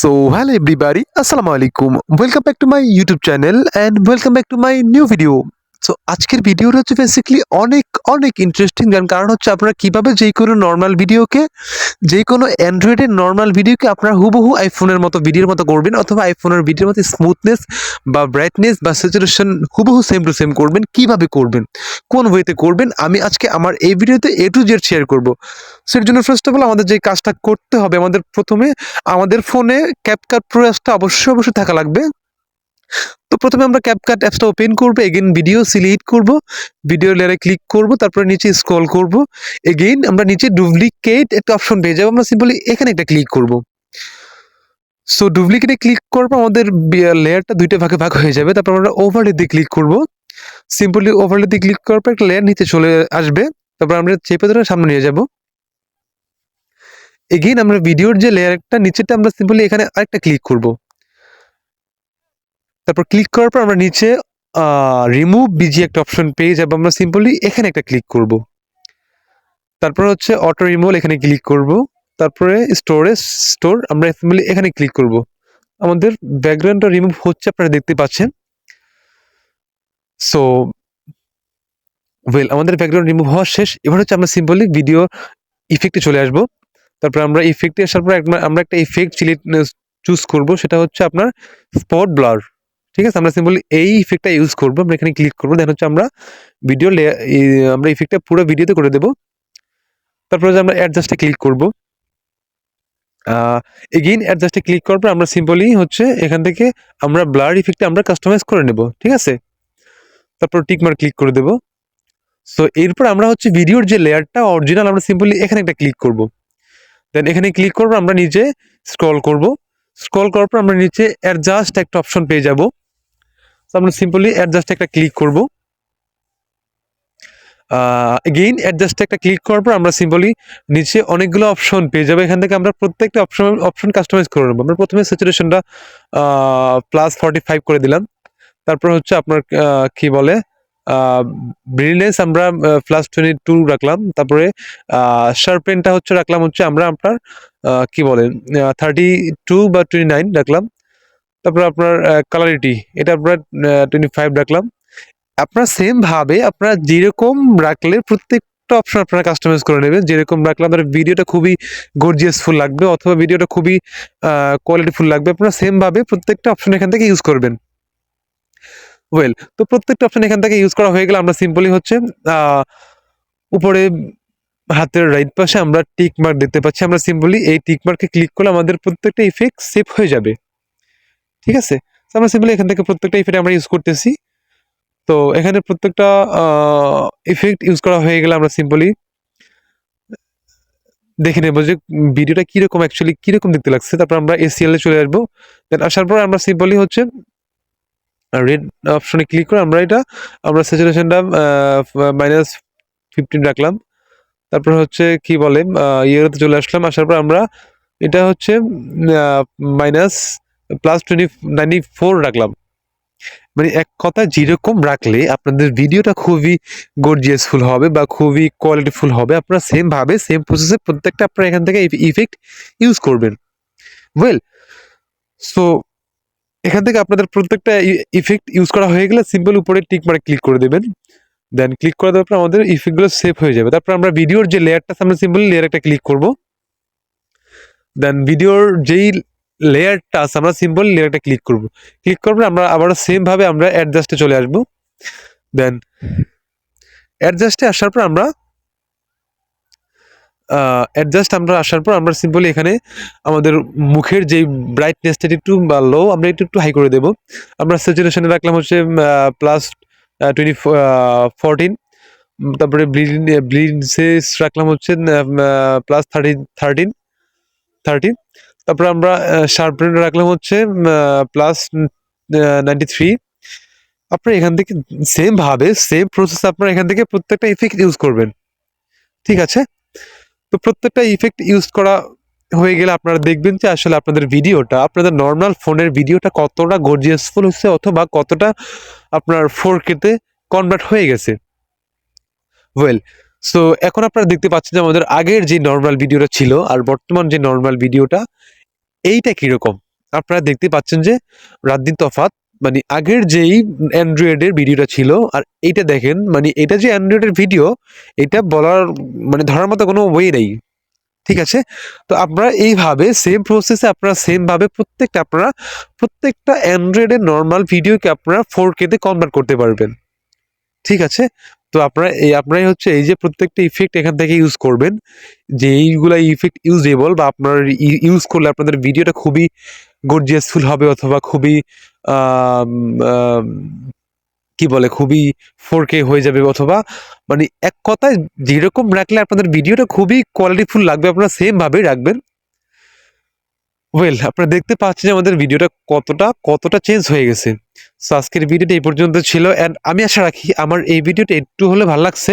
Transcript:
so hello everybody. Assalamu alaikum welcome back to my youtube channel and welcome back to my new video. So আজকের ভিডিওটা হচ্ছে basically অনেক অনেক interesting কারণ হচ্ছে আপনারা কীভাবে যে কোনো নর্মাল ভিডিওকে যে কোনো অ্যান্ড্রয়েডের নর্মাল ভিডিওকে আপনারা হুবহু আইফোনের মতো ভিডিওর মতো করবেন অথবা আইফোনের ভিডিওর মতো স্মুথনেস বা ব্রাইটনেস বা স্যাচুরেশন হুবহু সেম টু সেম করবেন। কীভাবে করবেন? কোন ওয়েতে করবেন? আমি আজকে আমার এই ভিডিওতে এ টু জেড শেয়ার করব। সেটার জন্য ফার্স্ট অফ অল আমাদের যে কাজটা করতে হবে, আমাদের প্রথমে আমাদের ফোনে ক্যাপকাট প্রো অ্যাপসটা অবশ্যই অবশ্যই থাকা লাগবে। প্রথমে আমরা ক্যাপকাট অ্যাপসটা ওপেন করব এগেন ভিডিও সিলেক্ট করব ভিডিও লেয়ারে ক্লিক করব, তারপরে নিচে স্ক্রল করব। এগেইন আমরা নিচে ডুপ্লিকেট একটা অপশন পেয়ে যাব, আমরা সিম্পলি এখানে একটা ক্লিক করব। সো ডুপ্লিকেটে ক্লিক করব, আমাদের লেয়ারটা দুইটা ভাগে ভাগ হয়ে যাবে, তারপর আমরা ওভারলে দিয়ে ক্লিক করব। সিম্পলি ওভারলে দিয়ে ক্লিক করার পর একটা লেয়ার নিচে চলে আসবে, তারপর আমরা চেপে ধরে সামনে নিয়ে যাব। এগেইন আমরা ভিডিওর যে লেয়ারটা নিচেটা আমরা সিম্পলি এখানে আরেকটা ক্লিক করব। তারপর ক্লিক করার পর আমরা নিচে রিমুভ বিজি একটা অপশন পেয়ে যাব আমরা সিম্পলি এখানে একটা ক্লিক করব। তারপর হচ্ছে অটো রিমুভ এখানে ক্লিক করব। তারপরে স্টোরেজ স্টোর আমরা সিম্পলি এখানে ক্লিক করব। আমাদের ব্যাকগ্রাউন্ডটা রিমুভ হচ্ছে, আপনারা দেখতে পাচ্ছেন। সো ওয়েল আমাদের ব্যাকগ্রাউন্ড রিমুভ হওয়া শেষ। এবার হচ্ছে আমরা সিম্পলি ভিডিও ইফেক্টে চলে আসব। তারপর আমরা ইফেক্টে আসার পর আমরা একটা ইফেক্ট চিলি চুজ করব। সেটা হচ্ছে আপনার স্পট ব্লার ঠিক আছে? আমরা সিম্পলি এই ইফেক্টটা ইউজ করব, আমরা এখানে ক্লিক করব। দেন হচ্ছে আমরা ভিডিও আমরা ইফেক্টটা পুরো ভিডিওতে করে দেবো। তারপরে হচ্ছে আমরা অ্যাডজাস্টে ক্লিক করব। এগেইন অ্যাডজাস্টে ক্লিক করার পর আমরা সিম্পলি হচ্ছে এখান থেকে আমরা ব্লার ইফেক্টটা আমরা কাস্টমাইজ করে নেব। ঠিক আছে? তারপর টিকমার ক্লিক করে দেবো। সো এরপর আমরা হচ্ছে ভিডিওর যে লেয়ারটা অরিজিনাল আমরা সিম্পলি এখানে একটা ক্লিক করব। দেন এখানে ক্লিক করব আমরা নিচে স্ক্রল করব। স্ক্রল করার পর আমরা নিচে অ্যাডজাস্ট একটা অপশন পেয়ে যাব। তো আমরা সিম্পলি অ্যাডজাস্ট একটা ক্লিক করব। এগেইন অ্যাডজাস্ট একটা ক্লিক করার পর আমরা সিম্পলি নিচে অনেকগুলো অপশন পেয়ে যাব। এখান থেকে আমরা প্রত্যেকটা অপশন অপশন কাস্টমাইজ করে নেব। আমরা প্রথমে স্যাচুরেশনটা প্লাস ফর্টি ফাইভ করে দিলাম। তারপর হচ্ছে আপনার কি বলে ব্রিলনেস আমরা প্লাস টোয়েন্টি টু রাখলাম। তারপরে শার্পেনটা হচ্ছে রাখলাম হচ্ছে আমরা আপনার কি বলে থার্টি টু বা টোয়েন্টি নাইন রাখলাম। তারপর আপনার কালারিটি এটা। আপনার টোয়েন্টি ফাইভ রাখলাম। আপনার সেম ভাবে আপনারা যেরকম রাখলে প্রত্যেকটা অপশন আপনারা কাস্টমাইজ করে নেবেন। যেরকম রাখলে আপনার ভিডিওটা খুবই গর্জিয়াসফুল লাগবে অথবা ভিডিওটা খুবই কোয়ালিটিফুল লাগবে, আপনারা সেম ভাবে প্রত্যেকটা অপশন এখান থেকে ইউজ করবেন। ওয়েল তো প্রত্যেকটা অপশন এখান থেকে ইউজ করা হয়ে গেলে আমরা সিম্পলি হচ্ছে উপরে হাতের রাইট পাশে আমরা টিক মার্ক দেখতে পাচ্ছি। আমরা সিম্পলি এই টিক মার্কে ক্লিক করলে আমাদের প্রত্যেকটা ইফেক্ট সেভ হয়ে যাবে। ঠিক আছে? তো আমরা সিম্পলি এখান থেকে প্রত্যেকটা ইফেক্ট আমরা ইউজ করতেছি। তো এখানে প্রত্যেকটা ইফেক্ট ইউজ করা হয়ে গেলে আমরা সিম্পলি দেখে নেব যে ভিডিওটা কীরকম অ্যাকচুয়ালি কীরকম দেখতে লাগছে। তারপর আমরা এসিএলে চলে আসব। দেন আসার পর আমরা সিম্পলি হচ্ছে রেড অপশনে ক্লিক করে আমরা এটা, আমরা স্যাচুরেশনটা মাইনাস ফিফটিন রাখলাম। তারপর হচ্ছে কি বলে ইয়েতে চলে আসলাম। আসার পর আমরা এটা হচ্ছে minus plus twenty ninety four রাখলাম। মানে এক কথা যেরকম রাখলে আপনাদের ভিডিওটা খুবই গর্জিয়াসফুল হবে বা খুবই কোয়ালিটিফুল হবে। আপনারা সেমভাবে সেম প্রসেসে প্রত্যেকটা আপনারা এখান থেকে ইফেক্ট ইউজ করবেন। ওয়েল সো এখান থেকে আপনাদের প্রত্যেকটা ইফেক্ট ইউজ করা হয়ে গেলে সিম্পল উপরে টিক মারে ক্লিক করে দেবেন। দেন ক্লিক করে দেওয়ার পর আমাদের ইফেক্টগুলো সেভ হয়ে যাবে। তারপর আমরা ভিডিওর যে লেয়ারটা আমরা সিম্পলি লেয়ার একটা ক্লিক করব। দেন ভিডিওর যেই লেয়ারটা আছে, আমরা সিম্পল লেয়ারটা ক্লিক করব। ক্লিক পর আমরা আবার সেম ভাবে আমরা অ্যাডজাস্টে চলে আসব। দেন অ্যাডজাস্টে আসার পর আমরা অ্যাডজাস্ট আমরা আসার পর আমরা সিম্পলি এখানে আমাদের মুখের যেই ব্রাইটনেসটা একটু বা লো আমরা একটু একটু হাই করে দেব। আমরা স্যাচুরেশনে রাখলাম হচ্ছে প্লাস টোয়েন্টি ফোরটিন তারপরে ব্লিডসেস রাখলাম হচ্ছে প্লাস থার্টিন থার্টিন থার্টি তারপরে আমরা শার্পেন রাখলাম হচ্ছে প্লাস নাইনটি থ্রি আপনারা এখান থেকে সেম ভাবে সেম প্রসেস আপনার এখান থেকে প্রত্যেকটা ইফেক্ট ইউজ করবেন। ঠিক আছে? তো প্রত্যেকটা ইফেক্ট ইউজ করা হয়ে গেলে আপনারা দেখবেন যে আসলে আপনাদের ভিডিওটা, আপনাদের নর্মাল ফোনের ভিডিওটা কতটা গর্জিয়াসফুল হচ্ছে অথবা কতটা আপনার ফোর কেতে কনভার্ট হয়ে গেছে। ওয়েল সো এখন আপনারা দেখতে পাচ্ছেন যে আমাদের আগের যে নর্মাল ভিডিওটা ছিল আর বর্তমান যে নর্মাল ভিডিওটা এইটা কীরকম? আপনারা দেখতে পাচ্ছেন যে রাত দিন তফাৎ মানে আগের যেই অ্যান্ড্রয়েডের ভিডিওটা ছিল আর এইটা দেখেন মানে এটা যে অ্যান্ড্রয়েডের ভিডিও এটা বলার মানে ধরার মতো কোনো ওয়ে নেই। ঠিক আছে? তো আপনারা এইভাবে সেম প্রসেসে আপনারা সেম ভাবে প্রত্যেকটা, আপনারা প্রত্যেকটা অ্যান্ড্রয়েডের নর্মাল ভিডিওকে আপনারা ফোর কেতে কনভার্ট করতে পারবেন। ঠিক আছে? তো আপনারা এই, আপনারাই হচ্ছে এই যে প্রত্যেকটা ইফেক্ট এখান থেকে ইউজ করবেন, যে এইগুলা ইফেক্ট ইউজেবল বা আপনার ইউজ করলে আপনাদের ভিডিওটা খুবই গর্জিয়াসফুল হবে অথবা খুবই কি বলে, খুবই ফোর কে হয়ে যাবে অথবা মানে এক কথায় যেরকম রাখলে আপনাদের ভিডিওটা খুবই কোয়ালিটিফুল লাগবে, আপনারা সেম ভাবেই রাখবেন। ওয়েল আপনারা দেখতে পাচ্ছেন যে আমাদের ভিডিওটা কতটা কতটা চেঞ্জ হয়ে গেছে। সো আজকের ভিডিওটা এই পর্যন্ত ছিল অ্যান্ড আমি আশা রাখি আমার এই ভিডিওটা একটু হলে ভালো লাগছে।